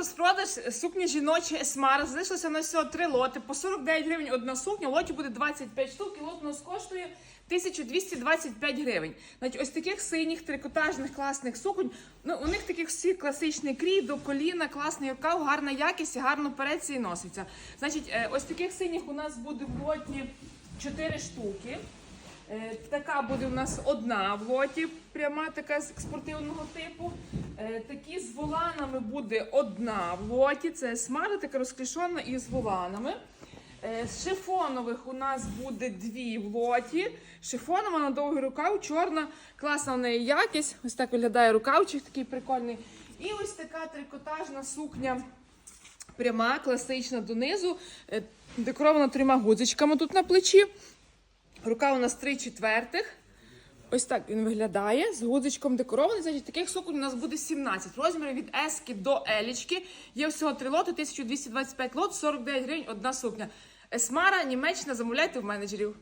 розпродаж сукні жіночі Есмара. Залишилося на всього три лоти. По 49 гривень одна сукня, лоті буде 25 штук, і лот у нас коштує 1225 гривень. Значить, ось таких синіх трикотажних класних суконь. Ну, у них таких всі класичний крій до коліна, класний рукав, гарна якість, і гарно переться і носиться. Значить, е, ось таких синіх у нас буде в лоті 4 штуки. Така буде у нас одна в лоті, пряма така з спортивного типу. Е, Такі з воланами буде одна в лоті. Це смара, така розклішона і з воланами. Е, З шифонових у нас буде дві в лоті. Шифонова на довгий рукав, чорна, класна в неї якість. Ось так виглядає рукавчик, такий прикольний. І ось така трикотажна сукня пряма, класична донизу, е, декорована трьома гудзичками тут на плечі. Рука у нас 3 четвертих. Ось так він виглядає з гудзичком декорований. Значить, таких суконь у нас буде 17 розмірів від ески до елічки. Є всього три лоти, 1225 лот, 49 гривень одна сукня. Есмара, Німеччина, замовляйте в менеджерів.